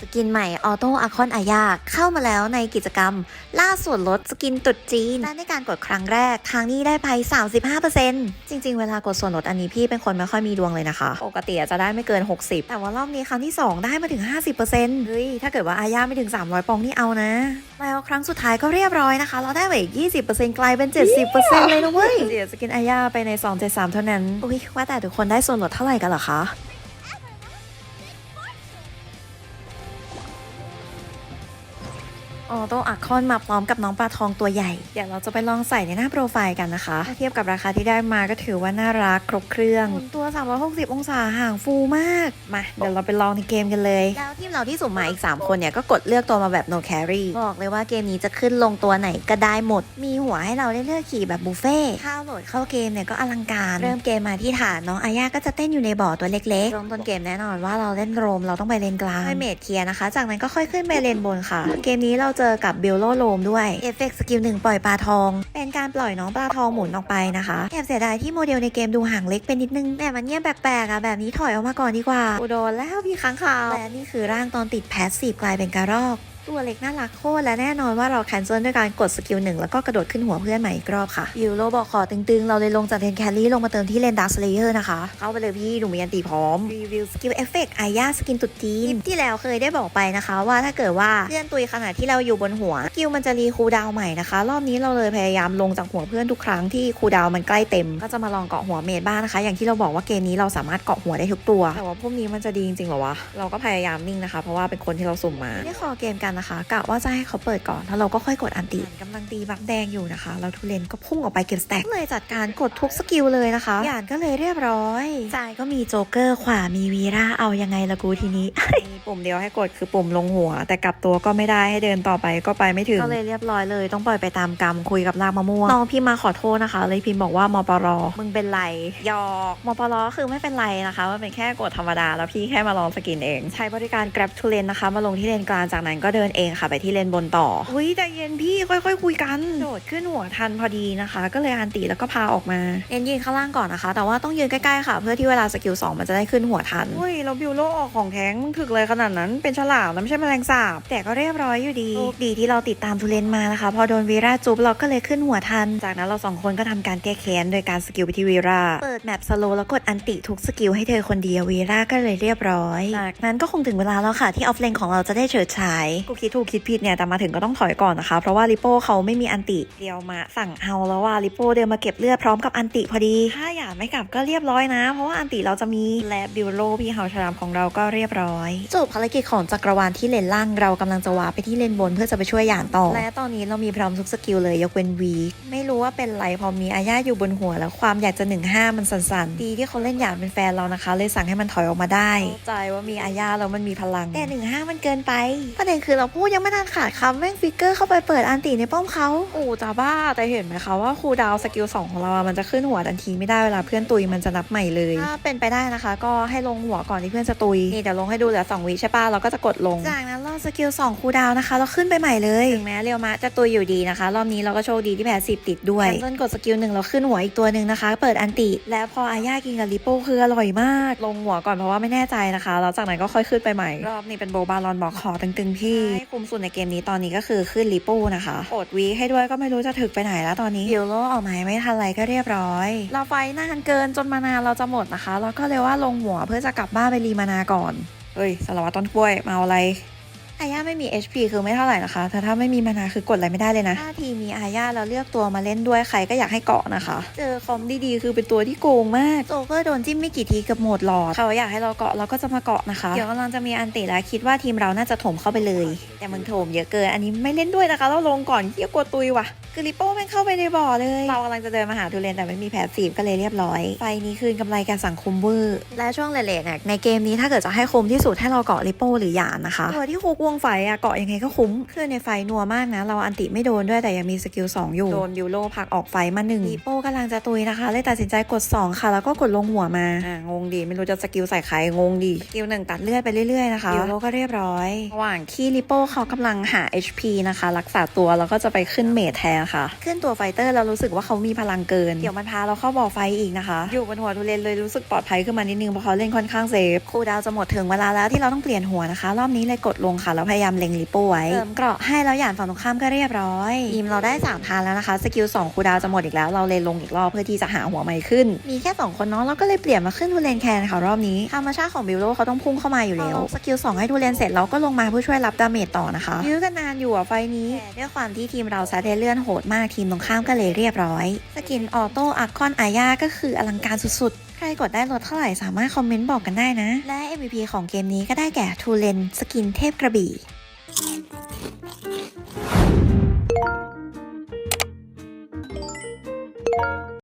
สกินใหม่ออโต้อาคอนอายาเข้ามาแล้วในกิจกรรม ล่าส่วนลดสกินตุดจีนและในการกดครั้งแรก ทางนี้ได้ไป 35%จริง ๆ เวลากดส่วนลดอันนี้พี่เป็นคนไม่ค่อยมีดวงเลยนะคะ ปกติจะได้ไม่เกิน 60 แต่ว่ารอบนี้ครั้งที่ 2 ได้มาถึง 50%เฮ้ย ถ้าเกิดว่าอาญาไม่ถึง 300 ปองนี่เอานะ แล้วครั้งสุดท้ายก็เรียบร้อยนะคะ เราได้ไปอีก 20%กลายเป็น 70%เลยนะเว้ยเสียวสกินอาญาไปใน273เท่านั้นอุ้ยว่าแต่ทุกคนได้ส่วนลดเท่าไหร่กันเหรอคะ ออโต้อัคคอนมาพร้อมกับน้องปลาทองตัวใหญ่ เดี๋ยวเราจะไปลองใส่ในหน้าโปรไฟล์กันนะคะถ้าเทียบกับราคาที่ได้มาก็ถือว่าน่ารักครบเครื่องหมุนตัว 360 องศาห่างฟูมาก มา เดี๋ยวเราไปลองในเกมกันเลยแล้วทีมเราที่สุ่มมาอีก 3 คนเนี่ย ก็กดเลือกตัวมาแบบ no carry บอกเลยว่าเกมนี้จะขึ้นลงตัวไหนก็ได้หมด มีหัวให้เราได้เลือกขี่แบบบุฟเฟ่ต์ข้าวโหลดเข้าเกมเนี่ยก็อลังการ เริ่มเกมมาที่ฐานน้องอาญาก็จะเต้นอยู่ในบ่อตัวเล็กๆเริ่มต้นเกมแน่นอนว่าเราเล่นโรมเราต้องไปเลนกลางให้เมดเคลียร์นะคะ จากนั้นก็ค่อยขึ้นไปเลนบนค่ะ เกมนี้เราเจอกับเบลโลโลมด้วยเอฟเฟกต์สกิลหนึ่งปล่อยปลาทอง เป็นการปล่อยน้องปลาทองหมุนออกไปนะคะแอบเสียดายที่โมเดลในเกมดูห่างเล็กไปนนิดนึงแต่มันเงียบแปลกๆอะแบบนี้ถอยออกมาก่อนดีกว่าอุโดนแล้วพี่ค้างคาวและนี่คือร่างตอนติดแพสซีฟกลายเป็นกระรอก ตัวเล็กน่ารักโคตรและแน่นอนว่าเราแคนเซิลด้วยการกดสกิลหนึ่งแล้วก็กระโดดขึ้นหัวเพื่อนใหม่อีกรอบค่ะบิวโลบอกขอตึงๆ เราเลยลงจากเทนแคลรี่ลงมาเติมที่เลนดักสเลเยอร์นะคะ เข้าไปเลยพี่หนูมีอันตีพร้อม รีวิวสกิลเอฟเฟกต์อายาสกินตุดจีนที่แล้วเคยได้บอกไปนะคะ ว่าถ้าเกิดว่าเพื่อนตุยขณะที่เราอยู่บนหัวสกิลมันจะรีคูลดาวน์ใหม่นะคะ รอบนี้เราเลยพยายามลงจากหัวเพื่อนทุกครั้งที่คูลดาวน์มันใกล้เต็ม ก็จะมาลองเกาะหัวเมดบ้างนะคะ อย่างที่เราบอกว่าเกมนี้เราสามารถเกาะหัวได้ทุกตัวแต่ว่าพวกนี้มันจะดีจริงๆเหรอวะเราก็พยายามนิ่งนะคะ เพราะว่าเป็นคนที่เราสุ่มมาไม่ขอเกมกันนะคะกะว่าจะให้เขาเปิดก่อนแล้วเราก็ค่อยกดอันติกำลังตีบักแดงอยู่นะคะแล้วทุเรนก็พุ่งออกไปเก็บสแต็กเลยจัดการกดทุกสกิลเลยนะคะหยานก็เลยเรียบร้อยซ้ายก็มีโจ๊กเกอร์ขวามีวีราเอายังไงละกูทีนี้มีปุ่มเดียวให้กดคือปุ่มลงหัว แต่กลับตัวก็ไม่ได้ให้เดินต่อไปก็ไปไม่ถึงก็เลยเรียบร้อยเลยต้องปล่อยไปตามกรรมคุยกับลากมะม่วงน้องพิมพ์มาขอโทษนะคะ เลยพิมพ์บอกว่ามปรมึงเป็นไรหยอกมปรคือไม่เป็นไรนะคะมันเป็นแค่กดธรรมดา แล้วพี่แค่มาลองสกินเอง ใช้บริการ Grab to Lane นะคะ มาลงที่เลนกลางจากนั้นก็เดินเองค่ะ ไปที่เลนบนต่ออุ้ยใจเย็นพี่ค่อยๆคุยกันโดดขึ้นหัวทันพอดีนะคะ ก็เลยอันตีแล้วก็พาออกมาเอ็นยืนข้างล่างก่อนนะคะ แต่ว่าต้องยืนใกล้ๆค่ะ เพื่อที่เวลาสกิล2มันจะได้ขึ้นหัวทันอุ้ยเราบิวโลออกของแท้งมึงถึกเลยขนาดนั้นเป็นฉลามนะไม่ใช่แมลงสาบ แต่ก็เรียบร้อยอยู่ดีโชคดีที่เราติดตามทุเรนมานะคะ พอโดนวีราจุบเราก็เลยขึ้นหัวทัน จากนั้นเราสองคนก็ทำการแก้แค้นโดยการสกิลไปที่วีราเปิดแมปสโลแล้วกดอันติทุกสกิลให้เธอคนเดียววีราก็เลยเรียบร้อยจากนั้นก็คงถึงเวลาแล้วค่ะที่ออฟเลนของเราจะได้เฉิดฉายกูคิดถูกคิดผิดเนี่ยแต่มาถึงก็ต้องถอยก่อนนะคะ เพราะว่าลิโป้เขาไม่มีอันติเดียวมาสั่งเอาแล้วว่าลิโป้เดินมาเก็บเลือดพร้อมกับอันติพอดีถ้าอยากไม่กลับก็เรียบร้อยนะ เพราะว่าอันติเราจะมีและบิวโลพี่เฮาชรามของเราก็เรียบร้อยจบภารกิจของจักรวาลที่เลนล่างเรากำลังจะวาร์ปไปที่เลนบนเพื่อจะไปช่วยหยานต่อ และตอนนี้เรามีพร้อมทุกสกิลเลยยกเว้นวีไม่รู้ว่าเป็นไรพอมีอาญาอยู่บนหัวแล้วความอยากจะหนึ่งห้ามันสั่นๆดีที่เขาเล่นหยานเป็นแฟนเรานะคะ เลยสั่งให้มันถอยออกมาได้เข้าใจว่ามีอาญาแล้วมันมีพลังแต่หนึ่งห้ามันเกินไปประเด็นคือเราพูดยังไม่ทันขาดคำแม่งฟิกเกอร์เข้าไปเปิดอันติในป้อมเขาโอ้จ้าบ้าแต่เห็นไหมคะว่าครูดาวสกิลสองของเราอะมันจะขึ้นหัวทันทีไม่ได้เวลาเพื่อนตุยมันจะนับใหม่เลยถ้าเป็นไปได้นะคะ ก็ให้ลงหัวก่อนที่เพื่อนจะตุยนี่เดี๋ยวลงให้ดูเหลือ2วิใช่ปะเราก็จะกดลง จากนั้นรอบสกิล2คูลดาวน์นะคะ เราขึ้นไปใหม่เลยถึงแม้เรียวมะจะตุยอยู่ดีนะคะ รอบนี้เราก็โชคดีที่แพ้สิบติดด้วยแคนเซิลกดสกิลหนึ่งเราขึ้นหัวอีกตัวหนึ่งนะคะ เปิดอันติ และพออาญากินกับลิโป้คืออร่อยมาก ลงหัวก่อนเพราะว่าไม่แน่ใจนะคะแล้วจากนั้นก็ค่อยขึ้นไปใหม่ รอบนี้เป็นโบบาลอนบอกขอตึงๆพี่ให้คุมสุดในเกมนี้ตอนนี้ก็คือขึ้นลิโป้นะคะกดวีให้ด้วยก็ไม่รู้จะถึกไปไหนแล้วตอนนี้ฮิวโลออกมาไม่ทันไรก็เรียบร้อย เราไฟนานเกินจนมานานเราจะหมดนะคะ แล้วก็เลยว่าลงหัวเพื่อจะกลับบ้านไปรีมานาก่อน เฮ้ยสารวัตรต้นกล้วยมาเอาอะไร อาญาไม่มี HP คือไม่เท่าไหร่นะคะ แต่ถ้าไม่มีมานาคือกดอะไรไม่ได้เลยนะถ้าทีมีอาญาแล้วเลือกตัวมาเล่นด้วยใครก็อยากให้เกาะนะคะ เจอคอมดีๆคือเป็นตัวที่โกงมากโจเกอร์โดนจิ้มไม่กี่ทีกับหมดหลอด เขาอยากให้เราเกาะเราก็จะมาเกาะนะคะ เดี๋ยวกำลังจะมีอันติแล้วคิดว่าทีมเราน่าจะถมเข้าไปเลย แต่มึงถมเยอะเกิน อันนี้ไม่เล่นด้วยนะคะ เราลงก่อนเฮียกลัวตุยว่ะคือลิโป้แม่งเข้าไปในบ่อเลย เรากำลังจะเดินมาหาทุเรนแต่ไม่มีแผลสีบก็เลยเรียบร้อย ไฟนี้คืนกำไรการสังคมเวอร์ และช่วงเลทๆเนี่ยในเกมนี้ถ้าเกิดจะให้คมที่สุดให้เราเกาะลิโป้หรือหยานนะคะ ตัวที่คุกววงไฟอะเกาะยังไงก็คุ้มคือในไฟนัวมากนะ เราอันติไม่โดนด้วยแต่ยังมีสกิล2อยู่ โดนบิวโลผลักออกไฟมาหนึ่งลิโป้กำลังจะตุยนะคะ เลยตัดสินใจกด 2 ค่ะ แล้วก็กดลงหัวมาอ่างงดีไม่รู้จะสกิลใส่ใครงงดีสกิลหนึ่งตัดเลือดไปเรื่อยๆนะคะบิวโลก็เรียบร้อยระหว่างที่ลิโป้เขากำลังหา HP นะคะ รักษาตัวแล้วก็จะไปขึ้นเมทแทนค่ะ ขึ้นตัวไฟเตอร์เรารู้สึกว่าเขามีพลังเกินเดี๋ยวมันพาเราเข้าบ่อไฟอีกนะคะ อยู่บนหัวทุเรนเลยรู้สึกปลอดภัยขึ้นมานิดนึงเพราะเขาเล่นค่อนข้างเซฟคูลดาวน์จะหมดถึงเวลาแล้วที่เราต้องเปลี่ยนหัวนะคะ รอบนี้เลยกดลงค่ะแล้วพยายามเล็งลิโป้ไว้เติมเกราะให้แล้วหยานฝั่งตรงข้ามก็เรียบร้อยทีมเราได้3ทานแล้วนะคะสกิล2คูลดาวน์จะหมดอีกแล้วเราเลยลงอีกรอบเพื่อที่จะหาหัวใหม่ขึ้น มีแค่สองคนเนาะเราก็เลยเปลี่ยนมาขึ้นทุเรนแคนค่ะรอบนี้ธรรมชาติของบิวโลเขาต้องพุ่งเข้ามาอยู่แล้วสกิล2ให้ทุเรนเสร็จเราก็ลงมาเพื่อช่วยรับดาเมจต่อนะคะยื้อกันนานอยู่อะไฟนี้แต่ด้วยความที่ทีมเราซาเทเลื่อนโหดมากทีมตรงข้ามก็เลยเรียบร้อย สกินออโต้อาร์คอนอาญาก็คืออลังการสุดๆใครกดได้ลดเท่าไหร่สามารถคอมเมนต์บอกกันได้นะ และ MVP ของเกมนี้ก็ได้แก่ทูเลนสกินเทพกระบี่